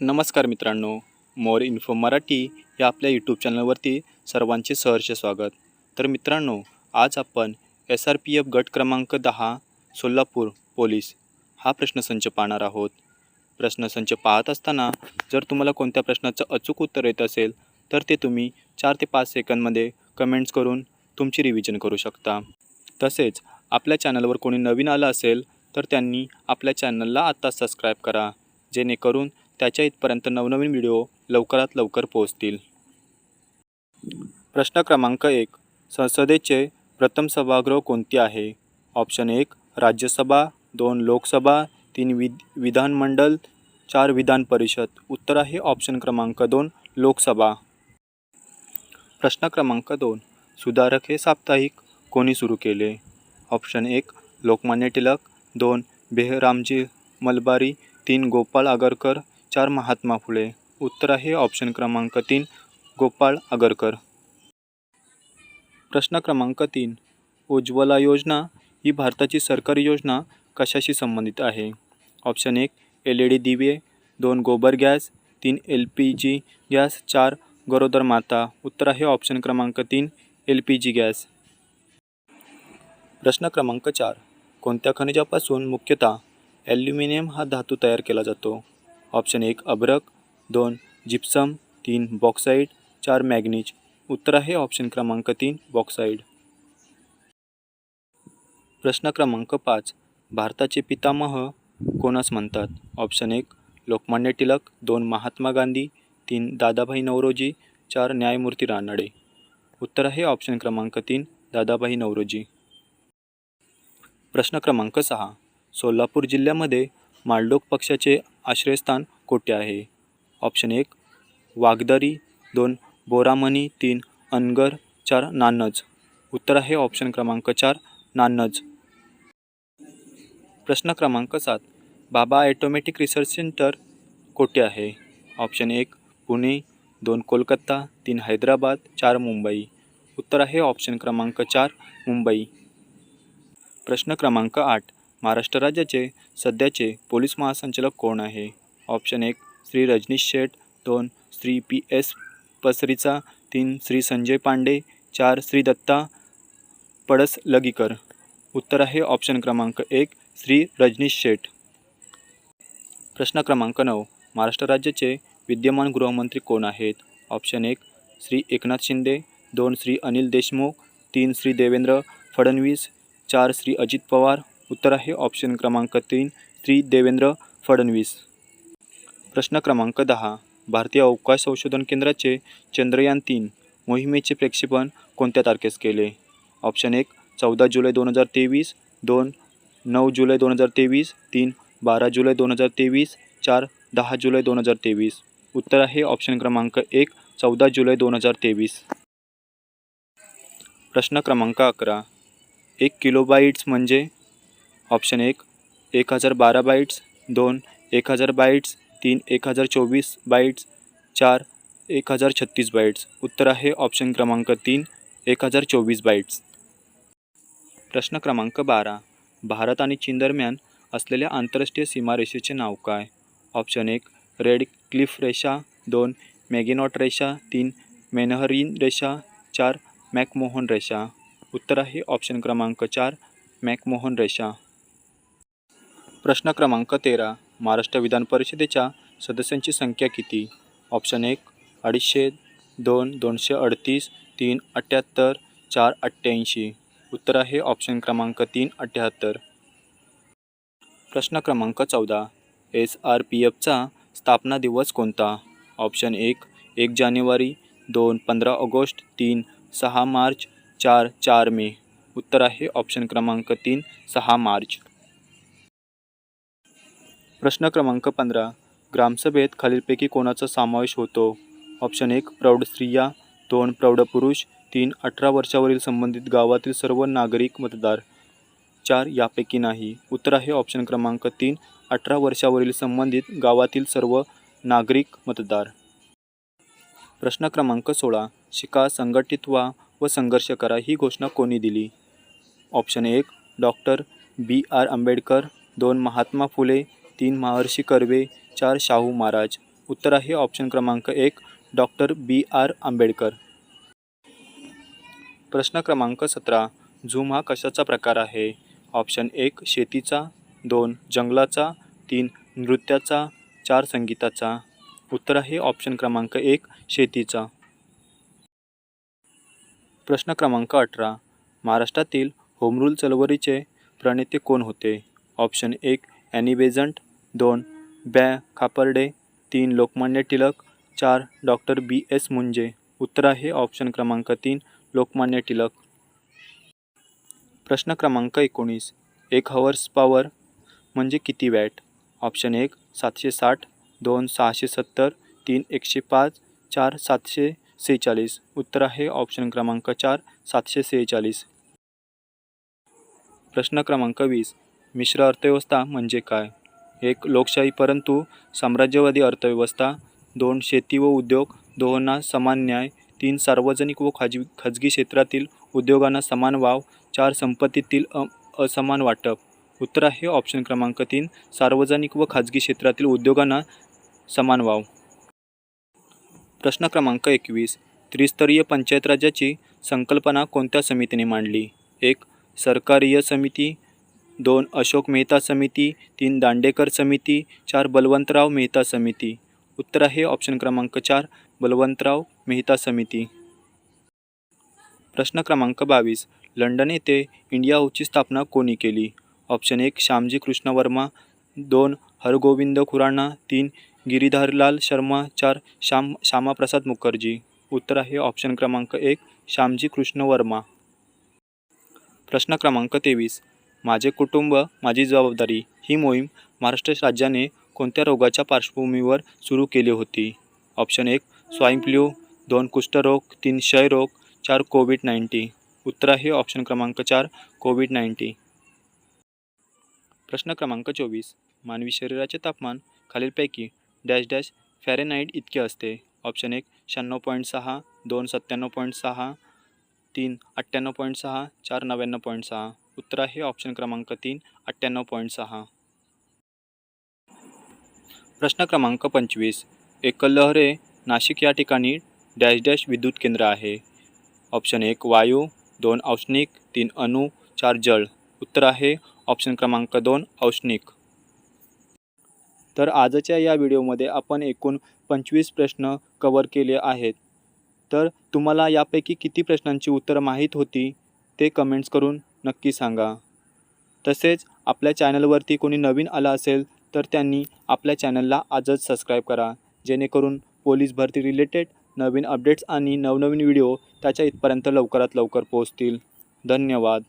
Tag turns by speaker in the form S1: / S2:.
S1: नमस्कार मित्रांनो मोर इन्फो मराठी या आपल्या यूट्यूब चॅनलवरती सर्वांचे सहर्ष स्वागत. तर मित्रांनो आज आपण एस आर पी एफ गट क्रमांक दहा सोलापूर पोलीस हा प्रश्नसंच पाहणार आहोत. प्रश्नसंच पाहत असताना जर तुम्हाला कोणत्या प्रश्नाचं अचूक उत्तर येत असेल तर ते तुम्ही चार ते पाच सेकंदमध्ये कमेंट्स करून तुमची रिव्हिजन करू शकता. तसेच आपल्या चॅनलवर कोणी नवीन आलं असेल तर त्यांनी आपल्या चॅनलला आत्ता सबस्क्राईब करा जेणेकरून त्याच्या इथपर्यंत नवनवीन व्हिडिओ लवकरात लवकर पोहोचतील. प्रश्न क्रमांक एक. संसदेचे प्रथम सभागृह कोणते आहे? ऑप्शन एक राज्यसभा दोन लोकसभा तीन विध विधानमंडल चार विधान परिषद. उत्तर आहे ऑप्शन क्रमांक दोन लोकसभा. प्रश्न क्रमांक दोन. सुधारक हे साप्ताहिक कोणी सुरू केले? ऑप्शन एक लोकमान्य टिळक. दोन बेहरामजी मलबारी. तीन गोपाळ आगरकर. चार महात्मा फुले. उत्तर आहे ऑप्शन क्रमांक तीन गोपाळ आगरकर. प्रश्न क्रमांक तीन उज्ज्वला योजना ही भारताची सरकारी योजना कशाशी संबंधित आहे? ऑप्शन एक एल ई डी दिवे दोन गोबर गॅस तीन एल पी जी गॅस चार गरोदर माता. उत्तर आहे ऑप्शन क्रमांक तीन एल पी जी गॅस. प्रश्न क्रमांक चार कोणत्या खनिजापासून मुख्यतः ॲल्युमिनियम हा धातू तयार केला जातो? ऑप्शन एक अब्रक दोन जिप्सम तीन बॉक्साईड चार मॅग्नीज. उत्तर आहे ऑप्शन क्रमांक तीन बॉक्साईड. प्रश्न क्रमांक पाच भारताचे पितामह कोणास म्हणतात? ऑप्शन एक लोकमान्य टिळक दोन महात्मा गांधी तीन दादाभाई नवरोजी चार न्यायमूर्ती रानडे. उत्तर आहे ऑप्शन क्रमांक तीन दादाभाई नवरोजी. प्रश्न क्रमांक सहा सोलापूर जिल्ह्यामध्ये मालडोक पक्षाचे आश्रयस्थान कोठे आहे. ऑप्शन एक वागदरी दोन बोरामणी तीन अनगर चार नानज उत्तर आहे ऑप्शन क्रमांक चार नानज प्रश्न क्रमांक सात बाबा ॲटोमॅटिक रिसर्च सेंटर कोठे आहे. ऑप्शन एक पुणे दोन कोलकाता तीन हैदराबाद चार मुंबई. उत्तर आहे ऑप्शन क्रमांक चार मुंबई. प्रश्न क्रमांक आठ महाराष्ट्र राज्याचे सध्याचे पोलीस महासंचालक कोण आहे? ऑप्शन एक श्री रजनीश शेठ. दोन श्री पी एस पसरीचा. तीन श्री संजय पांडे. चार श्री दत्ता पडसलगीकर. उत्तर आहे ऑप्शन क्रमांक एक श्री रजनीश शेठ. प्रश्न क्रमांक नऊ महाराष्ट्र राज्याचे विद्यमान गृहमंत्री कोण आहेत? ऑप्शन एक श्री एकनाथ शिंदे. दोन श्री अनिल देशमुख. तीन श्री देवेंद्र फडणवीस. चार श्री अजित पवार. उत्तर आहे ऑप्शन क्रमांक तीन श्री देवेंद्र फडणवीस. प्रश्न क्रमांक दहा भारतीय अवकाश संशोधन केंद्राचे चंद्रयान तीन मोहिमेचे प्रक्षेपण कोणत्या तारखेस केले? ऑप्शन एक चौदा जुलै दोन हजार तेवीस दोन नऊ जुलै दोन हजार तेवीस तीन बारा जुलै दोन हजार तेवीस चार दहा जुलै दोन हजार तेवीस. उत्तर आहे ऑप्शन क्रमांक एक चौदा जुलै दोन हजार तेवीस. प्रश्न क्रमांक अकरा एक किलोबाईट्स म्हणजे ऑप्शन एक एक हजार बारा बाईट्स दोन एक हजार बाईट्स तीन एक हजार चोवीस बाईट्स चार एक हजार छत्तीस बाईट्स उत्तर आहे ऑप्शन क्रमांक तीन एक हजार चोवीस बाईट्स प्रश्न क्रमांक बारा भारत आणि चीन दरम्यान असलेल्या आंतरराष्ट्रीय सीमारेषेचे नाव काय? ऑप्शन एक रेड क्लिफ रेषा दोन मॅगिनॉट रेषा तीन मेनहरीन रेषा चार मॅकमोहन रेषा. उत्तर आहे ऑप्शन क्रमांक चार मॅकमोहन रेषा. प्रश्न क्रमांक तेरा महाराष्ट्र विधान परिषदेच्या सदस्यांची संख्या किती? ऑप्शन एक अडीचशे दोन दोनशे अडतीस तीन अठ्ठ्याहत्तर चार अठ्ठ्याऐंशी. उत्तर आहे ऑप्शन क्रमांक तीन अठ्ठ्याहत्तर प्रश्न क्रमांक चौदा एस आर पी एफचा स्थापना दिवस कोणता? ऑप्शन एक एक जानेवारी दोन पंधरा ऑगस्ट तीन सहा मार्च चार चार मे. उत्तर आहे ऑप्शन क्रमांक तीन सहा मार्च. प्रश्न क्रमांक पंधरा. ग्रामसभेत खालीलपैकी कोणाचा समावेश होतो? ऑप्शन एक प्रौढ स्त्रिया. दोन प्रौढ पुरुष. तीन अठरा वर्षावरील संबंधित गावातील सर्व नागरिक मतदार. चार यापैकी नाही. उत्तर आहे ऑप्शन क्रमांक तीन अठरा वर्षावरील संबंधित गावातील सर्व नागरिक मतदार. प्रश्न क्रमांक सोळा शिका संघटित व्हा व संघर्ष करा ही घोषणा कोणी दिली? ऑप्शन एक डॉक्टर बी आर आंबेडकर. दोन महात्मा फुले. तीन महर्षी कर्वे चार शाहू महाराज. उत्तर आहे ऑप्शन क्रमांक एक डॉक्टर बी आर आंबेडकर. प्रश्न क्रमांक सतरा झूम हा कशाचा प्रकार आहे? ऑप्शन एक शेतीचा. दोन जंगलाचा. तीन नृत्याचा. चार संगीताचा. उत्तर आहे ऑप्शन क्रमांक एक शेतीचा. प्रश्न क्रमांक अठरा महाराष्ट्रातील होमरूल चळवळीचे प्रणेते कोण होते? ऑप्शन एक ॲनी बेझंट दोन बॅ खापर्डे तीन लोकमान्य टिळक चार डॉक्टर बी एस मुंजे. उत्तर आहे ऑप्शन क्रमांक तीन लोकमान्य टिळक. प्रश्न क्रमांक एकोणीस एक हवर्स पॉवर म्हणजे किती वॅट? ऑप्शन एक सातशे साठ दोन सहाशे सत्तर तीन एकशे पाच चार सातशे सेहेचाळीस. उत्तर आहे ऑप्शन क्रमांक चार सातशे सेहेचाळीस. प्रश्न क्रमांक वीस मिश्र अर्थव्यवस्था म्हणजे काय? एक लोकशाही परंतु साम्राज्यवादी अर्थव्यवस्था दोन शेती व उद्योग दोहोंना समान न्याय तीन सार्वजनिक व खाजगी खाजगी क्षेत्रातील उद्योगांना समान वाव चार संपत्तीतील अ असमान वाटप. उत्तर आहे ऑप्शन क्रमांक तीन सार्वजनिक व खाजगी क्षेत्रातील उद्योगांना समान वाव. प्रश्न क्रमांक एकवीस त्रिस्तरीय पंचायत राज्याची संकल्पना कोणत्या समितीने मांडली? एक सरकारीय समिती दोन अशोक मेहता समिती तीन दांडेकर समिती चार बलवंतराव मेहता समिती. उत्तर आहे ऑप्शन क्रमांक चार बलवंतराव मेहता समिती. प्रश्न क्रमांक बावीस लंडन येथे इंडिया हाऊसची स्थापना कोणी केली? ऑप्शन एक श्यामजी कृष्ण वर्मा. दोन हरगोविंद खुराणा तीन गिरीधरलाल शर्मा. चार श्याम श्यामाप्रसाद मुखर्जी. उत्तर आहे ऑप्शन क्रमांक एक श्यामजी कृष्ण वर्मा. प्रश्न क्रमांक तेवीस माझे कुटुंब माझी जबाबदारी ही मोहीम महाराष्ट्र राज्याने कोणत्या रोगाच्या पार्श्वभूमीवर सुरू केली होती? ऑप्शन एक स्वाईन फ्ल्यू दोन कुष्ठरोग तीन क्षयरोग चार कोविड नाईन्टी. उत्तर आहे ऑप्शन क्रमांक चार कोविड नाईन्टी. प्रश्न क्रमांक चोवीस मानवी शरीराचे तापमान खालीलपैकी डॅश डॅश फॅरेनाईट इतके असते. ऑप्शन एक शहाण्णव पॉईंट सहा दोन सत्त्याण्णव पॉईंट सहा तीन अठ्ठ्याण्णव पॉईंट सहा चार नव्याण्णव पॉईंट सहा. उत्तर आहे ऑप्शन क्रमांक तीन अठ्ठ्याण्णव पॉईंट सहा. प्रश्न क्रमांक पंचवीस एकलहरे नाशिक या ठिकाणी डॅश डॅश विद्युत केंद्र आहे. ऑप्शन एक वायू दोन औष्णिक तीन अणु चार जळ उत्तर आहे ऑप्शन क्रमांक दोन औष्णिक. तर आजच्या या व्हिडिओमध्ये आपण एकूण पंचवीस प्रश्न कवर केले आहेत. तर तुम्हाला यापैकी किती प्रश्नांची उत्तरं माहीत होती ते कमेंट्स करून नक्की सांगा. तसेच आपल्या चॅनलवरती कोणी नवीन आला असेल तर त्यांनी आपल्या चॅनलला आजच सबस्क्राईब करा. जेणेकरून पोलीस भरती रिलेटेड नवीन अपडेट्स आणि नवनवीन व्हिडिओ त्याच्या इथपर्यंत लवकरात लवकर पोहोचतील. धन्यवाद.